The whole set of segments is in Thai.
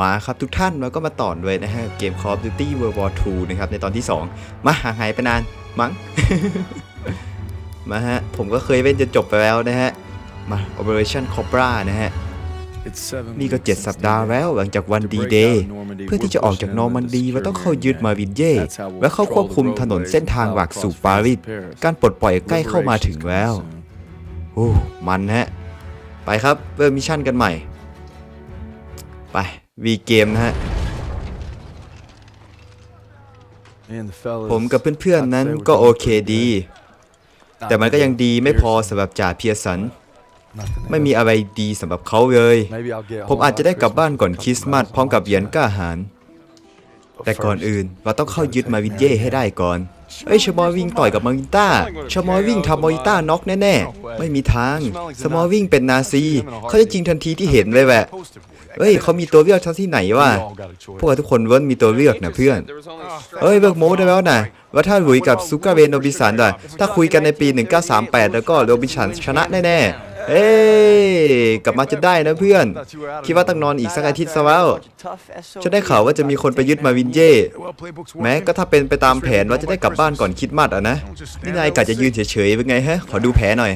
มาครับทุกท่านเราก็มาต่อด้วยนะฮะเกม Call of Duty World War II นะครับในตอนที่ 2 มาห่างหายไปนานมั้ง มาฮะ ผมก็เคยเล่นจนจบไปแล้วนะฮะ มา Operation Cobra นะฮะ นี่นี่ก็ก็7 7สัสัปปดาดาห์ห์แล้แล้ววหหลัลังงจาจากกวัวันนดีดีเดเดย์ย์เพื่เพื่ออที่ที่จะจะออออกกจาจากกนนออร์ร์มัมันนดีดีเราเราต้ต้อองงเข้าเข้ายึยึดดมามาวิวินนเย่เย่และและเข้าเข้าคคววบบคุคุมมถถนนนนเส้เส้นนทาทางงหหลัลักกสู่สู่ปาปารีรีสสการปลดปล่อยใกล้เข้ามาถึงแล้วโอ้มันฮะ ไปครับเริ่มมิชชั่นกันใหม่ ไป วีเกมนะฮะ ผมกับเพื่อนๆนั้นก็โอเคดี แต่มันก็ยังดีไม่พอสำหรับจ่าเพียสัน ไม่มีอะไรดีสำหรับเขาเลยผผมมอาอาจจจะจะได้ได้กกลัลับบบ้าบ้านนก่ก่ออนนคคริริสสต์ต์มามาสสพพร้ร้ออมมกักับบเหเหรีรียยญญกล้าก้าหาหาญญแต่ก่อนอื่นเราต้องเข้ายึดมาวินเย่ให้ได้ก่อน เอ้ยชมอวิ่งต่อยกับมาวินต้าชมอวิ่งทำมาวินต้าน็อกแน่ๆ ไม่มีทาง สมอวิ่งเป็นนาซี เขาจะจริงทันทีที่เห็นเลยแหละเอ้ยเขามีตัวเลือกทั้งที่ไหนวะ พวกเราทุกคนเว้นมีตัวเลือกนะเพื่อน เอ้ยเบิกโม้ได้แล้วนะว่าถ้าหลุยกับซูการ์เวนโรบิสันอะถ้าคุยกันในปี 1938 แล้วก็โรบิสันชนะแน่ๆ เอ้กลับมาจะได้นะเพื่อน คิดว่าต้องนอนอีกสักอาทิตย์ซะแล้วฉันได้ข่าวว่าจะมีคนไปยึดมาวินเย่ แม้ก็ถ้าเป็นไปตามแผนว่าจะได้กลับบ้านก่อนคิดมัดอะนะ นี่นายกะจะยืนเฉยๆเป็นไงฮะ ขอดูแผลหน่อย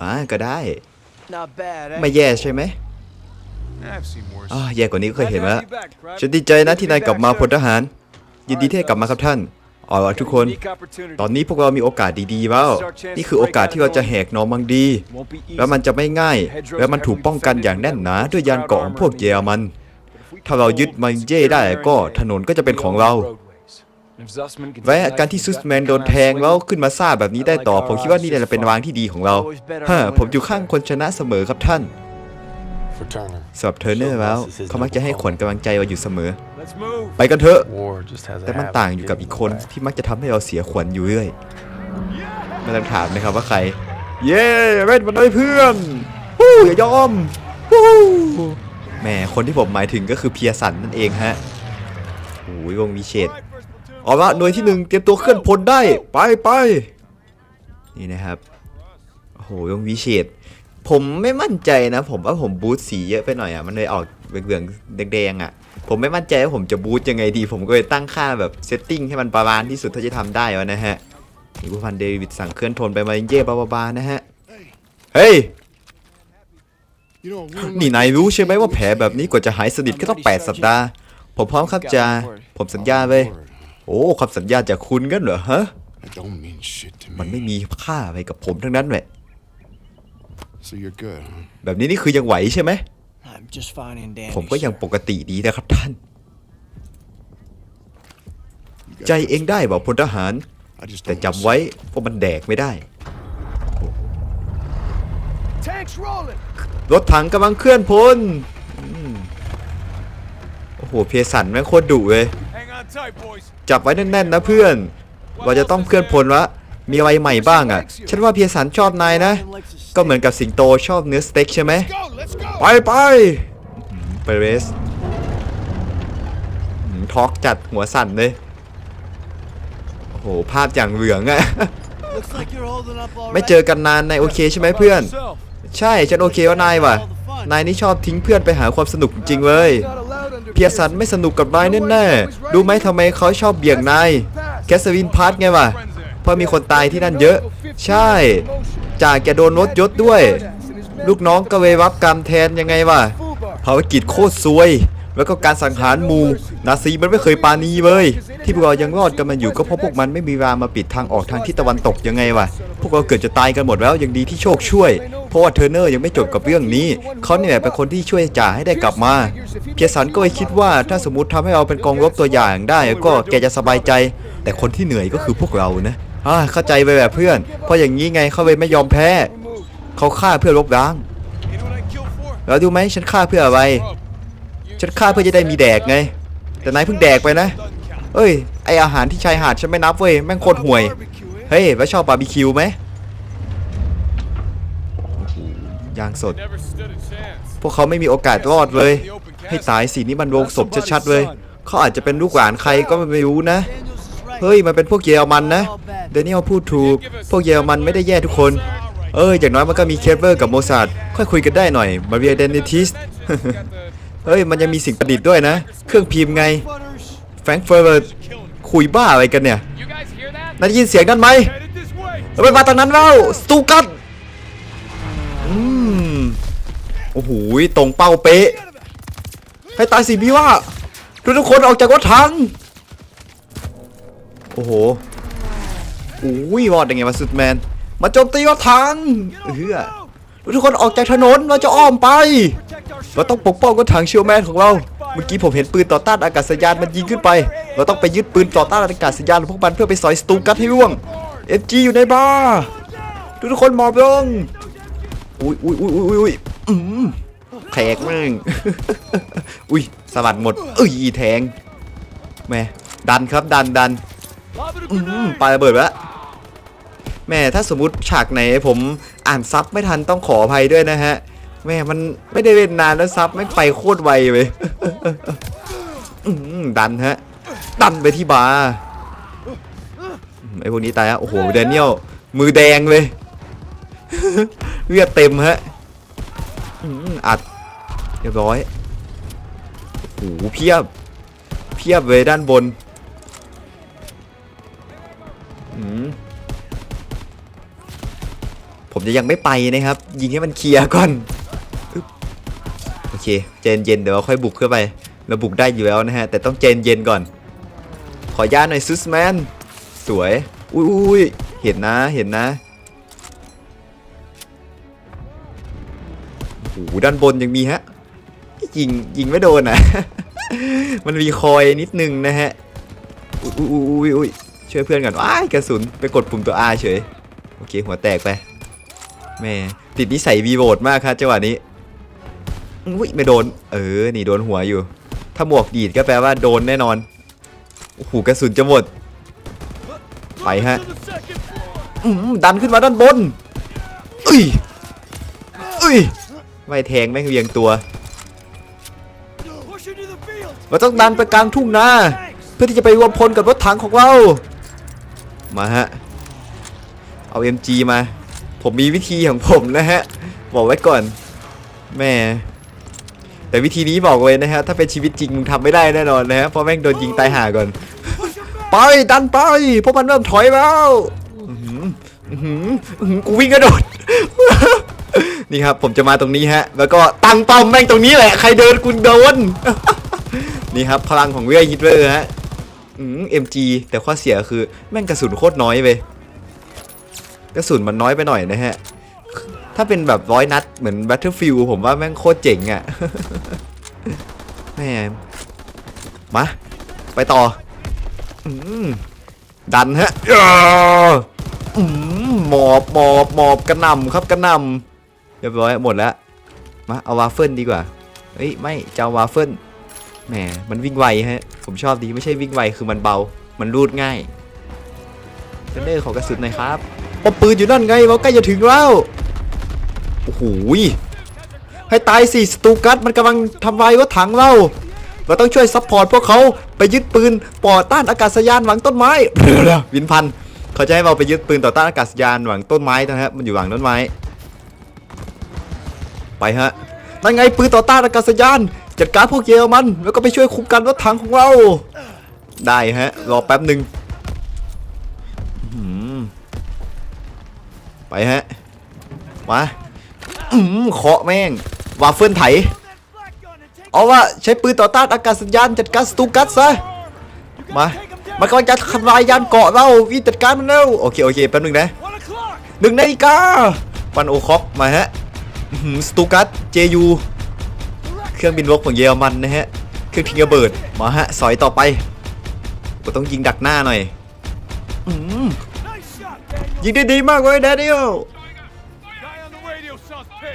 อ่าก็ได้ ไม่แย่ใช่ไหมอ่าแย่กว่านี้ก็เคยเห็นแล้วฉันดีใจนะที่นายกลับมาพลทหาร ยินดีที่กลับมาครับท่าน เอาล่ะทุกคน ตอนนี้พวกเรามีโอกาสดีๆแล้ว นี่คือโอกาสที่เราจะแหกนอร์มังดี แล้วมันจะไม่ง่าย และมันถูกป้องกันอย่างแน่นหนาด้วยยานเกราะของพวกเยอรมัน ถ้าเรายึดมาเย่ได้ก็ถนนก็จะเป็นของเรา และการที่ซุสแมนโดนแทงแล้วขึ้นมาซ่าแบบนี้ได้ต่อ ผมคิดว่านี่แหละเป็นวางที่ดีของเราฮะผมอยู่ข้างคนชนะเสมอครับท่านสำหรับเทอร์เนอร์แล้วเขามักจะให้ขวัญกำลังใจเราอยู่เสมอ ไปกันเถอะ แต่แต่มัมันนต่าต่างงออยู่ยู่กักับบอีอีกกคคนนที่มักจะทำให้เราเสียขวัญอยู่เรื่อยไม่ต้องถามนะครับว่าใคร เย้เล่นมันด้วยเพื่อนฮู้อย่ายอมฮู้แหมคนที่ผมหมายถึงก็คือเพียสันนั่นเองฮะโอ้ยวงวิเชษออกละหน่วยที่หนึ่งเตรียมตัวเคลื่อนพลได้ไปไปนี่นะครับโอ้โหวงวิเชษผมไม่มั่นใจนะ ผมว่าผมบูทสีเยอะไปหน่อยอะมันเลยออกเหลืองๆแดงๆอะ ผมไม่มั่นใจว่าผมจะบูทยังไงดี ผมก็เลยตั้งค่าแบบเซตติ้งให้มันประมาณที่สุดเท่าที่จะทำได้วะนะฮะนี่ผู้พันเดวิดสั่งเคลื่อนทนไปมาเย่บาบาๆนะฮะ เฮ้ย นี่นายรู้ใช่ไหมว่าแผลแบบนี้กว่าจะหายสนิทก็ต้อง 8 สัปดาห์ ผมพร้อมครับจาผมสัญญาเลย โอ้คำสัญญาจากคุณกันเหรอฮะ มันไม่มีค่าอะไรกับผมทั้งนั้นแหละ So you're good, huh? แบบนี้นี่คือยังไหวใช่ไหม I'm just fine and dandy. ผมก็ยัง sir. ปกติดีนะครับท่าน You got ใจเองได้บอกพลทหาร I just แต่ don't จำไว้ว่ามันแดกไม่ได้ Tanks rolling. รถถังกำลังเคลื่อนพลอืมโอ้โห เพสันแม่งโคตรดุเลย Hang on tight, boys. จับไว้แน่นๆนะเพื่อนเราจะต้องเคลื่อนพลวะ มีอะไรใหม่บ้างอะ ฉันว่าเพียสันชอบนายนะ ก็เหมือนกับสิงโตชอบเนื้อสเต็กใช่ไหม Go, let's go. ไปไปไปเรสอืมทอกจัดหัวสั่นเลย โอ้โห ภาพอย่างเหลืองอะ Looks like you're holding up all ไม่ right. เจอกันนานนายโอเคใช่ไหมเพื่อน ใช่ฉันโอเคว่านายว่ะ นายนี่ชอบทิ้งเพื่อนไปหาความสนุกจริงๆเลย เพียสันไม่สนุกกับนายแน่ๆรู้ไหมทำไมเขาชอบเบี่ยงนาย แคสวินพาร์ทไงวะ เพราะมีคนตายที่นั่นเยอะ ใช่ จากแกโดนรถยศด้วย ลูกน้องก็เวรับกรรมแทนยังไงวะภารกิจโคตรซวย แล้วก็การสังหารมูนาซีมันไม่เคยปาณีเลยที่พวกเรายังรอดกันมาอยู่ก็เพราะพวกมันไม่มีเวลามาปิดทางออกทางทิศตะวันตกยังไงวะพวกเราเกิดจะตายกันหมดแล้วยังดีที่โชคช่วยเพราะว่าเทอร์เนอร์ยังไม่จบกับเรื่องนี้เขาเนี่ยเป็นคนที่ช่วยจ่าให้ได้กลับมา เพียสันก็เลยคิดว่าถ้าสมมติทำให้เราเป็นกองรบตัวอย่างได้ ก็แกจะสบายใจ แต่คนที่เหนื่อยก็คือพวกเรานะ อ่าเข้าใจไปแบบเพื่อน เพราะอย่างนี้ไงเขาเลยไม่ยอมแพ้ เขาฆ่าเพื่อลบล้าง แล้วดูไหมฉันฆ่าเพื่ออะไร ฉันฆ่าเพื่อจะได้มีแดกไง แต่นายเพิ่งแดกไปนะ เอ้ย ไออาหารที่ชายหาดฉันไม่นับเว้ย แม่งโคตรห่วย เฮ้ย แล้วชอบบาร์บีคิวไหมยางสด พวกเขาไม่มีโอกาสรอดเลย ให้ตายสินี่มันโรงศพชัดๆเลย เขาอาจจะเป็นลูกหลานใครก็ไม่รู้นะ เฮ้ย มันเป็นพวกเยอรมันนะ เดนิเอลพูดถูก พวกเยอรมันไม่ได้แย่ทุกคน เอออย่างน้อยมันก็มีเคเบิลกับโมซาดค่อยคุยกันได้หน่อย มาเรียเดนิทิส Got the เฮ้ย มันยังมีสิ่งประดิษฐ์ด้วยนะ เครื่องพิมพ์ไง Butters. แฟรงก์เฟิร์ตคุยบ้าอะไรกันเนี่ย You guys hear that? นายได้ยินเสียงนั้นไหม Headed this way. เอาไปมาทางนั้นแล้วสตูกัสอืม โอ้โห ตรงเป้าเป๊ะ ให้ตายสิพี่ว่าทุกทุกคนออกจากรถถัง โอ้โหโอ้ยรอดยังไงวะสุดแมน มาโจมตีรถถังเฮือทุกคนออกจากถนนเราจะอ้อมไป เราต้องปกป้องรถถังเชียวแมนของเรา เมื่อกี้ผมเห็นปืนต่อต้านอากาศยานมันยิงขึ้นไป เราต้องไปยึดปืนต่อต้านอากาศยานพวกมันเพื่อไปสอยสตูกัสให้ร่วง FG อยู่ในบาร์ทุกทุกคนหมอบลง อุ้ยอุ้ยอุ้ยอุ้ยอุ้ยอืมแทงแม่งอุ้ยสวัสดหมดเอ้ยแทงแม่ดันครับดันดัน อืมปาระเบิดไปแล้วแม่ถ้าสมมติฉากไหนผมอ่านซับไม่ทันต้องขออภัยด้วยนะฮะ แม่มันไม่ได้เล่นนานแล้วซับไม่ไปโคตรไวเลยดันฮะ ดันไปที่บาร์ไอพวกนี้ตายฮะโอ้โหเดนเนียลมือแดงเลยเลือดเต็มฮะอัดเรียบร้อยโอ้โหเพียบ เพียบเลยด้านบน ผมจะยังไม่ไปนะครับ ยิงให้มันเคลียร์ก่อน โอเค เจนเย็นเดี๋ยวค่อยบุกเข้าไป เราบุกได้อยู่แล้วนะฮะ แต่ต้องเจนเย็นก่อน ขอยาหน่อยซุสแมน สวย อุ้ยยเห็นนะ เห็นนะโอ้โหด้านบนยังมีฮะ ยิง ยิงไม่โดนอะ มันมีคอยนิดนึงนะฮะ อุ้ยอุ้ยอุ้ย ช่วยเพื่อนก่อนว้ายกระสุนไปกดปุ่มตัว R เฉย โอเค หัวแตกไปแม่ติดนิสัยวีโวดมากครับจังหวะนี้อุ้ยไม่โดน เออ นี่โดนหัวอยู่ ถ้าหมวกดีดก็แปลว่าโดนแน่นอนโอ้โหกระสุนจะหมด ไปฮะดันขึ้นมาด้านบนเอ้ยเอ้ยไม่แทงแม่งเรียงตัวเราต้องดันไปกลางทุ่งนาเพื่อที่จะไปรวมพลกับรถถังของเรา มาฮะ เอา MG มา ผมมีวิธีของผมนะฮะ บอกไว้ก่อน แม่ แต่วิธีนี้บอกเลยนะฮะ ถ้าเป็นชีวิตจริงมึงทำไม่ได้แน่นอนนะฮะ เพราะแม่งโดนยิงตายห่าก่อน ไป ดันไป พวกมันเริ่มถอยแล้วหืออื้อหืออื้อหือกูวิ่งกระโดด นี่ครับ ผมจะมาตรงนี้ฮะ แล้วก็ตั้งป้อมแม่งตรงนี้แหละ ใครเดินกูโดน นี่ครับ พลังของเวียฮิตเวอร์ฮะ เอืม MG แต่ข้อเสียคือแม่งกระสุนโคตรน้อยเว้ยกระสุนมันน้อยไปหน่อยนะฮะ ถ้าเป็นแบบร้อยนัดเหมือน Battlefield ผมว่าแม่งโคตรเจ๋งอะ่ะแม่มา ไปต่ออดันฮะอ้าอืมหมอบหมอบหมอบกระนำครับกระนำเรียบร้อยหมดแล้ว มาเอาวาเฟิลดีกว่า เฮ้ย ไม่จะเอาวาเฟิล แหมมันวิ่งไวฮะ ผมชอบดีไม่ใช่วิ่งไวคือมันเบา มันรูดง่ายเทนเดอร์ขอกระสุนหน่อยครับปอปืนอยู่นั่นไงเราใกล้จะถึงแล้ว โอ้โหให้ตายสิสตูกัสมันกำลังทำลายรถถังเรา เราต้องช่วยซัพพอร์ตพวกเขาไปยึดปืนปอต้านอากาศยานหวังต้นไม้วินพันเขาจะให้เราไปยึดปืนต่อต้านอากาศยานหวังต้นไม้นะฮะมันอยู่หลังต้นไม้ ไปฮะนั่นไงปืนต่อต้านอากาศยาน จัดการพวกเยอรมัน แล้วก็ไปช่วยคุมกันรถถังของเรา ได้ฮะ รอแป๊บหนึ่งไปฮะ มาอืมเคาะแม่ง วาเฟิลไถ เอาว่าใช้ปืนต่อต้านอากาศยานจัดการสตูกัสซะ มา มันกำลังจะทำลายยานเกาะเราวิจัดการมันเร็วโอเค โอเค แป๊บหนึงนะหนึ่งนาฬิกาฟันโอคอกมาฮะสตูกัสเจยู เครื่องบินรบของเยอรมันนะฮะ เครื่องทิ้งระเบิด มาฮะ สอยต่อไปก็ต้องยิงดักหน้าหน่อยอืมยิงได้ดีมากเลยแดเนียล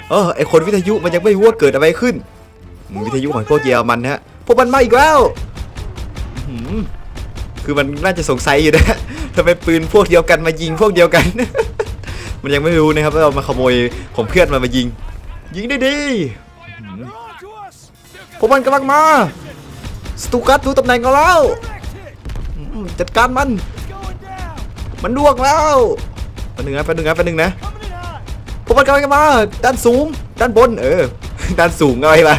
เออไอคนวิทยุมันยังไม่รู้ว่าเกิดอะไรขึ้น วิทยุของพวกเยอรมันนะฮะ พวกมันมาอีกแล้วคือมันน่าจะสงสัยอยู่นะทำไมปืนพวกเดียวกันมายิงพวกเดียวกัน มันยังไม่รู้นะครับว่าเรามาขโมยของเพื่อนมามายิง ยิงได้ดี พวกมันกำลังมา สตูกัสรู้ตำแหน่งเราแล้ว จัดการมัน มันล่วงแล้วแป๊บนึงนะแป๊บนึงนะแป๊บนึงนะพวกมันกำลังมา ด้านสูง ด้านบน เออ ด้านสูงอะไรล่ะ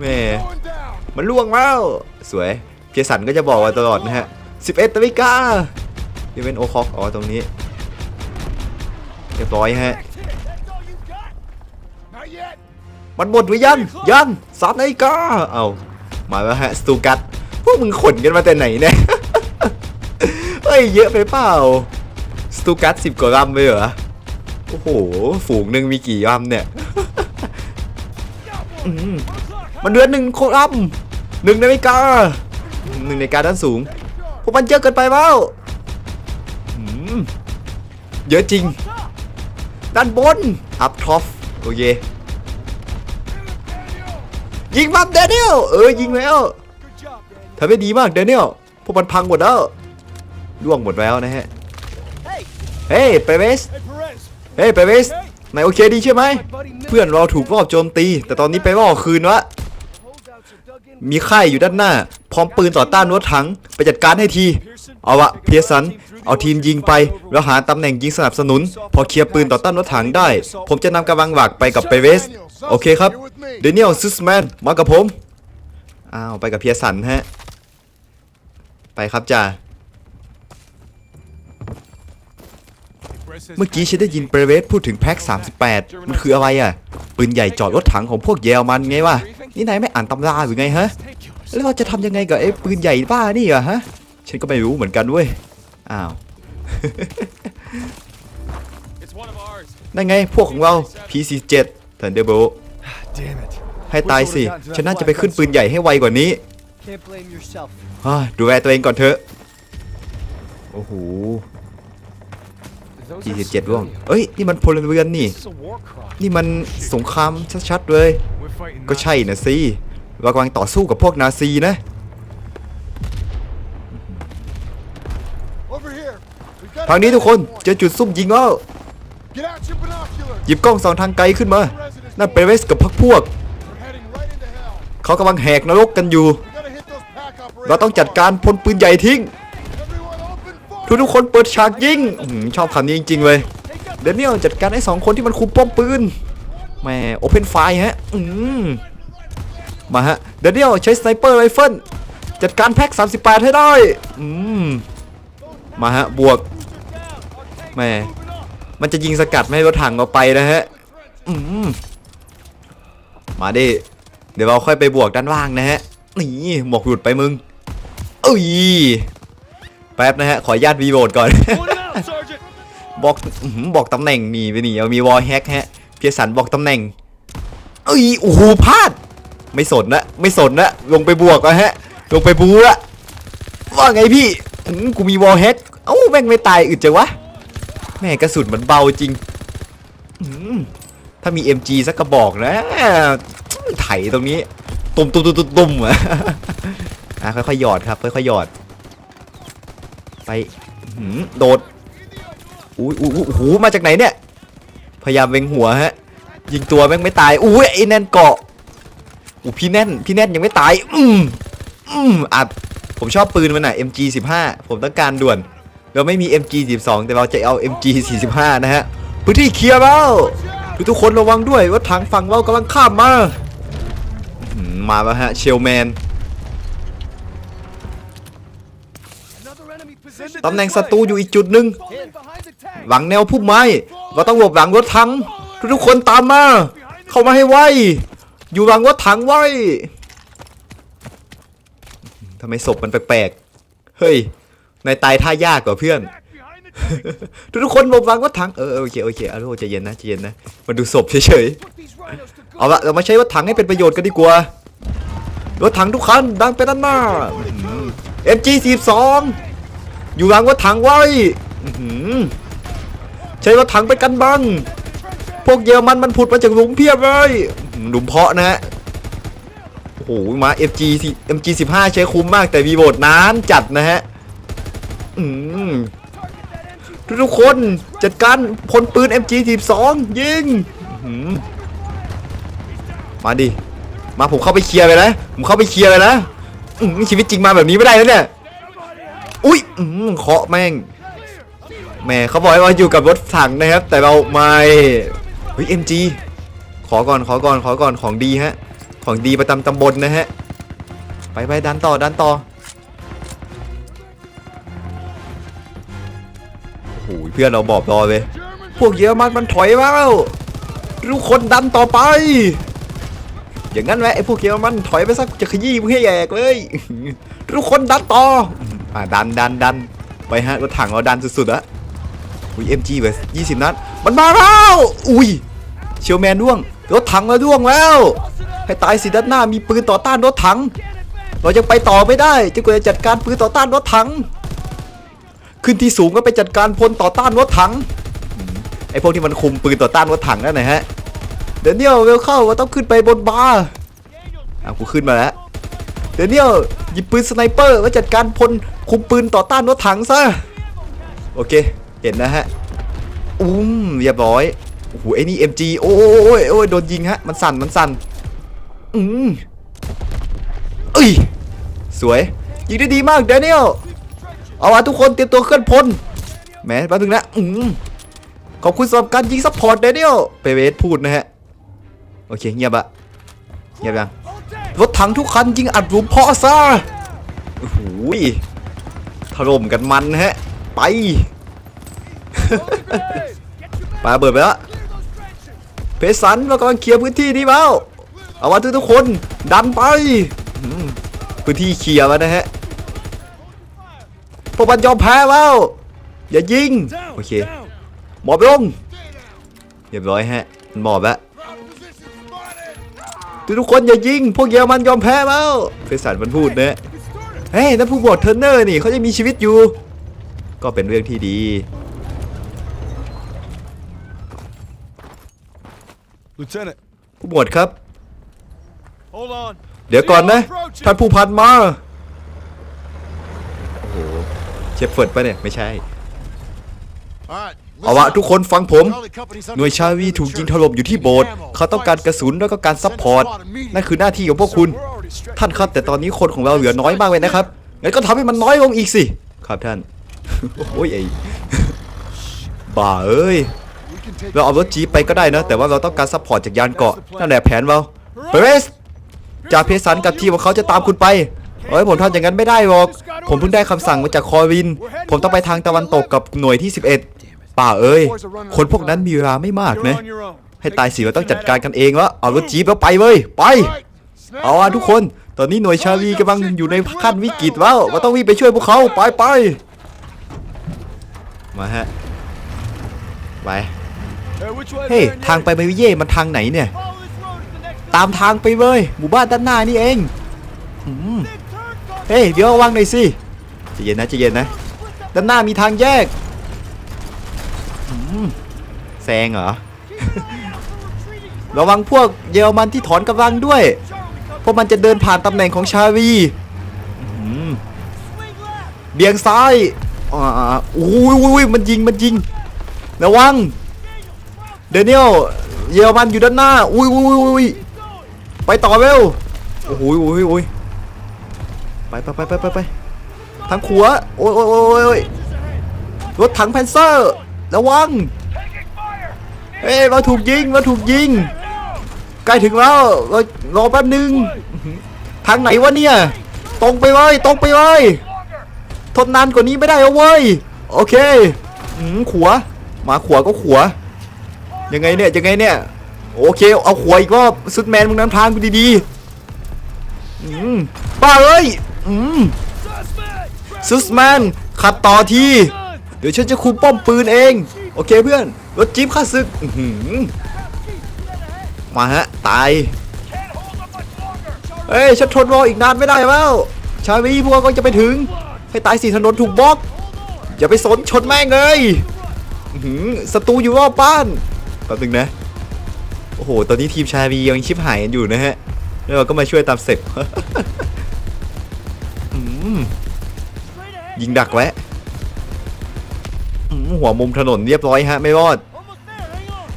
แม่มันล่วงแล้ว สวยเพียสันก็จะบอกไว้ตลอดนะฮะ 11นาฬิกาที่เป็นโอคอกอ๋อตรงนี้ เรียบร้อยฮะ มันหมดหรือยังยังสามนาฬิกาเอามาแล้วฮะสตูกัตพวกมึงขนกันมาแต่ไหนเนี่ยเฮ้ยเยอะไปเปล่าสตูกัตสิบกว่าลำเลยเหรอโอ้โหฝูงหนึ่งมีกี่ลำเนี่ยมันเดือนหนึ่งโคลำหนึ่งนาฬิกาหนึ่งนาฬิกาด้านสูงพวกมันเยอะเกินไปเปล่าเยอะจริง ด้านบนอัพท็อปโอเค ยิงมันเดนิเอลเออยิงแล้วทำได้ดีมากเดนิเอลพวกมันพังหมดแล้วล่วงหมดแล้วนะฮะเฮ้ยเปเวสเฮ้ยเปเวสนายโอเคดีใช่ไหมเพื่อนเราถูกรอบโจมตี แต่ตอนนี้ไปรอบคืนวะ มีค่ายอยู่ด้านหน้า พร้อมปืนต่อต้านรถถัง ไปจัดการให้ที เอาวะเพียสัน เอาทีมยิงไป แล้วหาตำแหน่งยิงสนับสนุน พอเคลียร์ปืนต่อต้านรถถังได้ ผมจะนำกำลังหลักไปกับเปเวส โอเคครับ เดนิเอลซิสแมน มากับผม อ้าว ไปกับเพียสันฮะ ไปครับจ่าเมื่อกี้ฉันได้ยินเปเวสพูดถึงแพ็ก38 มันคืออะไรอะ ปืนใหญ่จอดรถถังของพวกเยอรมันไงวะ นี่นายไม่อ่านตำราหรือไงฮะ แล้วเราจะทำยังไงกับไอ้ปืนใหญ่บ้านี่อะฮะ ฉันก็ไม่รู้เหมือนกันเว้ย อ้าว It's one of ours. นั่นไงพวกของเรา P47 Thunderbolt Damn it. ให้ตายสิ ฉันน่าจะไปขึ้นปืนใหญ่ให้ไวกว่านี้ Can't blame yourself. อ่าดูแลตัวเองก่อนเถอะ โอ้โห P47 ร่วงเอ้ย นี่มันพลเรือนนี่ This is a war crime. นี่มันสงครามชัดๆเลย We're fighting ก็ใช่นะสิเรากำลังต่อสู้กับพวกนาซีนะ Over here. We got ทางนี้ทุกคนเจอจุดซุ่มยิงแล้ว Get out your binoculars. หยิบกล้องส่องทางไกลขึ้นมา นั่นเป็นเวสกับพักพวก We're heading right into hell. เขากำลังแหกนรกกันอยู่ We gotta hit those pack operators. เราต้องจัดการพลปืนใหญ่ทิ้ง Everyone open fire. ทุกทุกๆคนเปิดฉากยิงอชอบคำนี้จริง ๆ เลย เดนเนียลจัดการไอ้สองคนที่มันคุมป้อมปืนแหม่โอเพนไฟฮะอืมมาฮะ เดนเนียลใช้สไนเปอร์ไรเฟิลจัดการแพ็ก38 ให้ได้ อืม มาฮะ บวกแหม่มันจะยิงสกัดไม่ให้รถถังเราไปนะฮะ อืม มาดิ เดี๋ยวเราค่อยไปบวกด้านล่างนะฮะ นี่หมวกหลุดไปมึงเอ้ย แป๊บนะฮะ ขอญาตวีโหวตก่อน บอกบอกตำแหน่งนี่ไปนี่เอามีวอลแฮกฮะ เพียสันบอกตำแหน่ง เอ้ยโอ้โหพลาด ไม่สนนะ ไม่สนนะ ลงไปบวกแล้วฮะ ลงไปบูละว่าไงพี่กูมีวอลแฮกเอ้าแม่งไม่ตายอึดจังวะ แม่กระสุนมันเบาจริง ถ้ามี MG สักกระบอกนะ ไถตรงนี้ตุ่มตุ่มตุ่มตุ่มตุ่มอะอะค่อยๆหยอดครับ ค่อยๆหยอด ไปหือโดดอุ้ยอุ้ยโอ้โหมาจากไหนเนี่ย พยายามเล็งหัวฮะ ยิงตัวแม่งไม่ตายอุ้ยไอ้แน่นเกาะอู้พี่แน่นพี่แน่นยังไม่ตาย อืมอืมอัดผมชอบปืนมันอะ MG 15 ผมต้องการด่วน เราไม่มี MG 12 แต่เราจะเอา MG 45 นะฮะพื้นที่เคลียร์แล้วทุกทุกคนระวังด้วยว่าทางฝั่งเรากำลังข้ามมา มาแล้วฮะเชลแมน ตำแหน่งศัตรูอยู่อีกจุดหนึ่งหลังแนวพุ่มไม้เราต้องหลบหลังรถถัง ทุกๆคนตามมา เข้ามาให้ไวอยู่หลังรถถังไว้ทำไมศพมันแปลกๆ เฮ้ย นายตายท่ายากกว่าเพื่อน ทุกๆคนหลบหลังรถถัง เออโอเคโอเคอาโทษใจเย็นนะใจเย็นนะ มาดูศพเฉยๆ เอาละเรามาใช้รถถังให้เป็นประโยชน์กันดีกว่า รถถังทุกคันดังไปด้านหน้า MG 42 อยู่หลังรถถังไว้ใช้รถถังไปกันบังพวกเยอรมันมันผุดมาจากหลุมเพียบเลยหลุมเพาะนะฮะโอ้โหมา MG สิ MG 15 ใช้คุ้มมากแต่วีโบดนานจัดนะฮะอืมทุกคนจัดการพลปืน MG 12 ยิงมาดิ มาผมเข้าไปเคลียร์ไปนะ ผมเข้าไปเคลียร์เลยนะชีวิตจริงมาแบบนี้ไม่ได้แล้วเนี่ย อุ้ยเคาะแม่งแหม่เขาบอกให้ว่าอยู่กับรถถังนะครับ แต่เราไม่เฮ้ย MG ขอก่อนขอก่อนขอก่อนของดีฮะ ของดีประจำตำบลนะฮะ ไปไปดันต่อดันต่อโอ้โหเพื่อนเราบอกรอเลย พวกเยอรมันมันถอยมาแล้วทุกคนดันต่อไป อย่างนั้นแหละไอ้พวกเยอรมันถอยไปสักจะขยี้มึงให้แยกเลย ทุกคนดันต่อ่าดันดันดันไปฮะรถถังเราดันสุดๆอะอุ้ยเอ็มจีไปยี่สิบนัดมันมาแล้วอุ้ยเชียวแมนด้วงรถถังเราด้วงแล้ว ให้ตายสิด้านหน้ามีปืนต่อต้านรถถัง เรายังไปต่อไม่ได้จะกว่าจะจัดการปืนต่อต้านรถถัง ขึ้นที่สูงก็ไปจัดการพลต่อต้านรถถังไอพวกที่มันคุมปืนต่อต้านรถถังนั่นนะฮะเดนเนียลเวลเข้าว่าต้องขึ้นไปบนบาร์อะกูขึ้นมาแล้วเดนเนียล หยิบปืนสไนเปอร์มาจัดการพลคุมปืนต่อต้านรถถังซะ โอเค เห็นนะฮะ อุ้มเรียบร้อย โอ้โหไอ้นี่ MG โอ้ยโอ้ยโดนยิงฮะ มันสั่น มันสั่น อืมเอ้ย สวย ยิงได้ดีมากเดนเนียลเอาละทุกคนเตรียมตัวเคลื่อนพลแหมแป๊บนึงนะ อืมขอบคุณสำหรับการยิงซัพพอร์ตเดนเนียลเปเวสพูดนะฮะ โอเค เงียบอะเงียบยัง รถถังทุกคันยิงอัดหลุมเพาะซะโอ้โหยถล่มกันมันนะฮะ ไป ปาเบิดไปแล้วเพสันเรากำลังเคลียร์พื้นที่นี่เปล่าเอาว่าทุกทุกๆคนดันไป พื้นที่เคลียร์แล้วนะฮะพวกมันยอมแพ้แล้วอย่ายิง โอเคหมอบลงเรียบร้อยฮะมันหมอบแล้ว ทุกคนอย่ายิง พวกเยอรมันยอมแพ้แล้วเฟสันมันพูดนะเฮ้ยนั่นผู้บอดเทอร์เนอร์นี่เขาจะมีชีวิตอยู่ ก็เป็นเรื่องที่ดี Lieutenant, ผู้หมวดครับ hold on. เดี๋ยวก่อนนะท่านผู้พันมาโอ้โหเชฟเฟิร์ดปะเนี่ย ไม่ใช่ All right. เอาวะทุกคนฟังผม Charlie Company's under หน่วยชาวีถูกยิงถล่มอยู่ที่โบสถ์เขาต้องการกระสุนแล้วก็การซัพพอร์ตนั่นคือหน้าที่ของพวกคุณ ท่านครับแต่ตอนนี้คนของเราเหลือน้อยมากเลยนะครับงั้นก็ทำให้มันน้อยลงอีกสิ ครับท่านโอ้ยไอ้บ้าเอ้ย We can take เราเอารถจี๊ปไปก็ได้นะ แต่ว่าเราต้องการซัพพอร์ตจากยานเกาะนั่นแหละแผนเราเปเรสจ่าเพสันกับทีมของเขาจะตามคุณไปเอ้ยผมทำอย่างนั้นไม่ได้หรอก ผมเพิ่งได้คำสั่งมาจากคอวิน ผมต้องไปทางตะวันตกกับหน่วยที่ 11 ป่าเอ้ย คนพวกนั้นมีเวลาไม่มากนะ You're on your own. ให้ตายสิเราต้องจัดการกันเองวะเอารถจี๊ปแล้วไปเว้ย ไป Snap เอาอะทุกคน ตอนนี้หน่วยชาวีกำลังอยู่ในขั้นวิกฤตแล้วเราต้องวิ่งไปช่วยพวกเขา ไปไป มาฮะ ไป Hey, which way? เฮ้ย ทางไปเมวิเย่มันทางไหนเนี่ย ตามทางไปเลยหมู่บ้านด้านหน้านี่เองอืมเฮ้ย เดี๋ยวระวังหน่อยสิใจะเย็นนะใจะเย็นนะ ด้านหน้ามีทางแยกอืม แซงเหรอ ระวังพวกเยอรมันที่ถอนกำลังด้วย เพราะมันจะเดินผ่านตำแหน่งของชาวีอืมเบี่ยงซ้ายอ่าอุ้ยอุ้ยอุ้ยมันยิงมันยิง ระวัง เดนิเอลเยอรมันอยู่ด้านหน้า อุ้ยอุ้ยอุ้ยอุ้ยไปต่อเร็วโอ้โหอุ้ยอุ้ยไปไปไปไปไปไปทางขวาโอ้ยโอ้ยโอ้ยโอ้ยรถถังแพนเซอร์ ระวังเฮ้ยเราถูกยิงเราถูกยิง ใกล้ถึงแล้วเรารอแป๊บนึง ทางไหนวะเนี่ย ตรงไปเว้ยตรงไปเว้ยทนนานกว่านี้ไม่ได้แล้วเว้ย โอเคอืมขวมาขวก็ขวยังไงเนี่ยยังไงเนี่ย โอเค เอาขวอีกรอบซุดแมนมึงนำทางกูดีๆป้าเอ้ยซุสแมนขัดต่อที เดี๋ยวฉันจะคุมป้อมปืนเอง โอเคเพื่อน รถจี๊ปข้าศึกมาฮะ ตาย เฮ้ย ฉันทนรออีกนานไม่ได้แล้ว ชาวีพวกก็จะไปถึง ให้ตายสิถนนถูกบล็อก อย่าไปสนชนแม่งเลยหือศัตรูอยู่รอบบ้านแป๊บนึงนะ โอ้โห ตอนนี้ทีมชาวียังชิบหายกันอยู่นะฮะ แล้วเราก็มาช่วยตามเสร็จยิงดักแวะ หัวมุมถนนเรียบร้อยฮะ ไม่รอด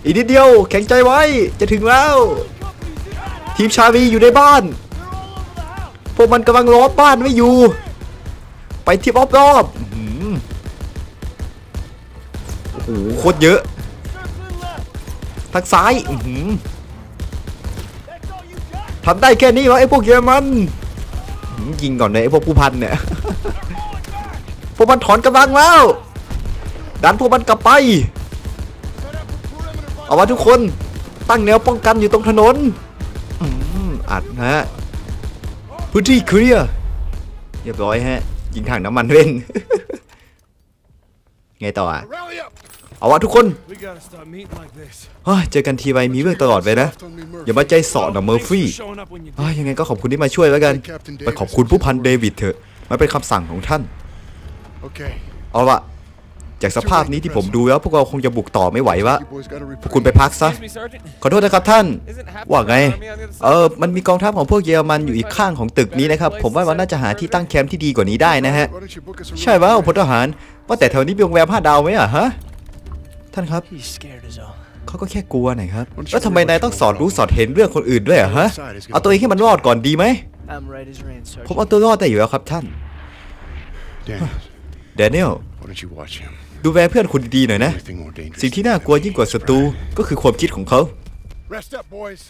อีกนิดเดียว แข็งใจไว้ จะถึงแล้ว ทีมชาวีอยู่ในบ้าน พวกมันกำลังล้อมบ้านไว้อยู่ ไปที่รอบรอบโอ้โหโคตรเยอะ ทางซ้ายทำได้แค่นี้วะไอ้พวกเยอรมันยิงก่อนเลยไอ้พวกผู้พันเนี่ย พวกมันถอนกำลังแล้ว ดันพวกมันกลับไป เอาวะทุกคนตั้งแนวป้องกันอยู่ตรงถนนอืมอัดนะฮะพื้นที่เคลียร์เรียบร้อยฮะ ยิงถังน้ำมันเล่น ไงต่ออะ Rally up. เอาวะทุกคน We gotta start meeting like this. เฮ้ยเจอกันทีไรมีเรื่องตลอดเลยนะ Soft on me, Murphy. อย่ามาใจสอดนะเมอร์ฟี่ Thanks for showing up when you เฮ้ยยังไงก็ขอบคุณที่มาช่วยแล้วกัน Captain ไปขอบคุณผู้พันเดวิดเถอะ มันเป็นคำสั่งของท่าน Okay. เอาละ จากสภาพนี้ที่ผมดูแล้วพวกเราคงจะบุกต่อไม่ไหววะ You boys gotta พวกคุณไป reprieve. พักซะ Excuse me, Sergeant. ขอโทษนะครับท่าน Isn't half ว่า the ไง army on the other เอ side? อมันมีกองทัพของพวกเยอรมันอยู่อีกข้างของตึกนี้นะครับ ผมว่ามันน่าจะหาที่ตั้งแคมป์ที่ดีกว่านี้ได้นะฮะ Why don't you book us a room? ใช่ว่าพลทหาร ว่าแต่แถวนี้มีโรงแรมห้าดาวไหมอะฮะ ท่านครับ He's scared as all. เขาก็แค่กลัวหน่อยครับ แล้วทำไมนายต้องสอดรู้สอดเห็นเรื่องคนอื่นด้วยอะฮะ เอาตัวเองให้มันรอดก่อนดีไหม I'm right as rain, ผม Sergeant. เอาตัวรอดได้อยู่แล้วครับท่าน Daniels, เดนิเอล why don't you watch him? ดูแลเพื่อนคุณดีๆหน่อยนะ Anything more dangerous สิ่งที่น่ากลัวยิ่งกว่าศัตรูก็คือความคิดของเขา Rest up, boys.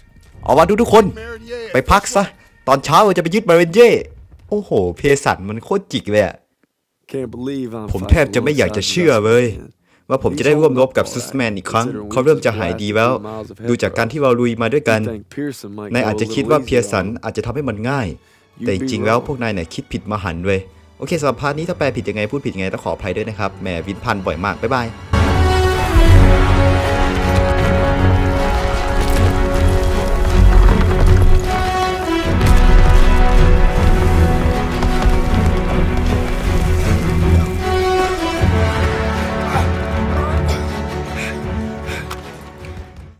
เอาว่าดูทุกคน Meridier. ไปพักซะ ตอนเช้าเราจะไปยึดมาเรนเย่โอ้โห เพสันมันโคตรจิกเลยอะ Can't believe I'm ผมแทบจะไม่อยากจะเชื่อเลย ว่าผมจะได้ร่วมรบกับซุสแมนอีกครั้ง เขาเริ่มจะหายดีแล้ว ดูจากการที่เราลุยมาด้วยกันนายอาจจะคิดว่าเพียสันอาจจะทำให้มันง่าย แต่จริงๆแล้วพวกนายเนี่ยคิดผิดมาหันเว้ย โอเคสำหรับพาร์ทนี้ถ้าแปลผิดยังไงพูดผิดยังไงต้องขออภัยด้วยนะครับแหมวินพันบ่อยมากบ๊ายบาย